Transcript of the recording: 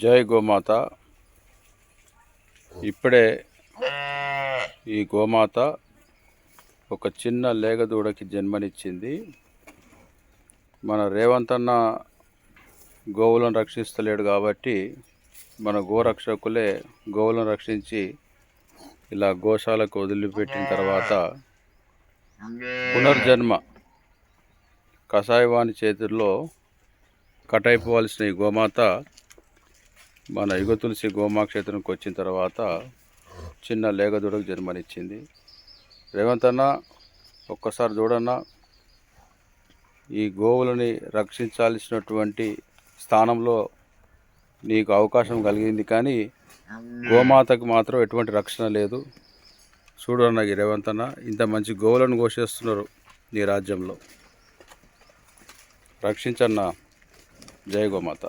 జై గోమాత. ఇప్పుడే ఈ గోమాత ఒక చిన్న లేగదూడకి జన్మనిచ్చింది. మన రేవంత్ అన్న గోవులను రక్షిస్తలేడు కాబట్టి మన గోరక్షకులే గోవులను రక్షించి ఇలా గోశాలకు వదిలిపెట్టిన తర్వాత పునర్జన్మ కషాయవాణి చేతుల్లో కటైపోవలసిన ఈ గోమాత మన యుగ తులసి గోమాక్షేత్రంకి వచ్చిన తర్వాత చిన్న లేగదూడకు జన్మనిచ్చింది. రేవంత్ అన్న ఒక్కసారి చూడన్న ఈ గోవులని రక్షించాల్సినటువంటి స్థానంలో నీకు అవకాశం కలిగింది కానీ గోమాతకు మాత్రం ఎటువంటి రక్షణ లేదు. చూడన్న ఈ రేవంత్ అన్న ఇంత మంచి గోవులను ఘోషిస్తున్నారు నీ రాజ్యంలో. రక్షించన్న. జయ గోమాత.